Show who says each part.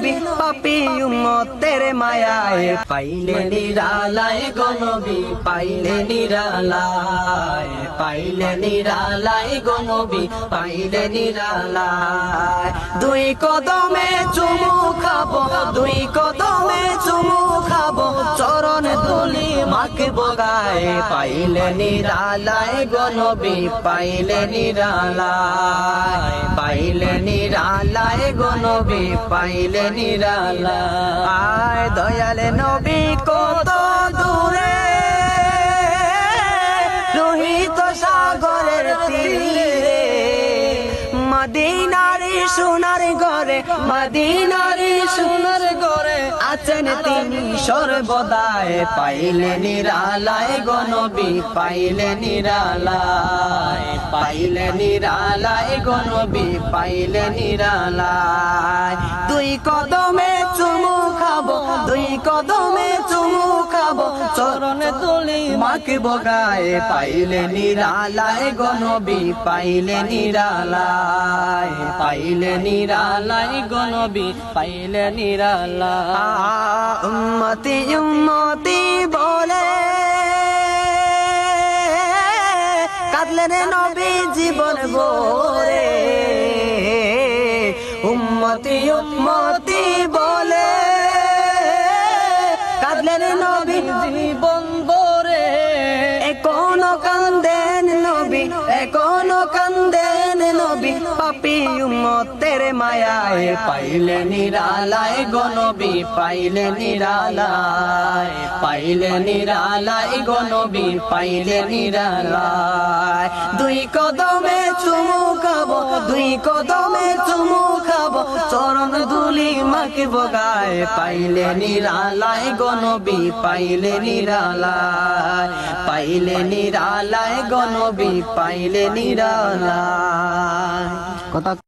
Speaker 1: নবী পাপি উম্মতের মায়ায়। পাইলে নিরালায় গো নবী পাইলে নিরালায়। পাইলে নিরালায় গো নবী পাইলে নিরালায়। দুই কদমে চুমু খাব, দুই কদমে বগায় পাইলে নিরালায় গো নবী পাইলে নিরালায়। পাইলে নিরালায় গো নবী পাইলে নিরালায়। দয়ালে নবী কত দূরে রোহিত সাগরের তীরে মদিনারি সোনার ঘরে, মদিনারি সোনার ঘরে আছেন তিনি সর্বদায় পাইলে নিরালায় গনবী পাইলে নিরালায় পাইলে নিরালায় গনবী পাইলে নিরালায়। দুই কদমে চুমু খাব, দুই কদমে চুমু খাব চরণে তুলি মাকে বগায়, পাইলে নিরালায় গনবী পাইলে নিরালায় পাইলে নিরালায় গনবী পাইলে নিরালায়। উম্মতি উম্মতি বলে কাঁদলেন নবী জীবন ভরে। উম্মতি উম্মতি বলে কাঁদলেন নবী জীবন কান্দেন নবী, পাপি উম্মতের মায়ায় পাইলে নিরালায় গো পাইলে নিরালায় পাইলে নিরালায় গো পাইলে নিরালায়। দুই কদমে চুমু খাব দুই কদমে চুমু খাব। চরণ দুলি মাকে বগায় পাইলে নিরালায় গনবি নবী পাইলে নিরালায়। পাইলে নিরালায় গনবি নবী পাইলে নিরালায়। কথা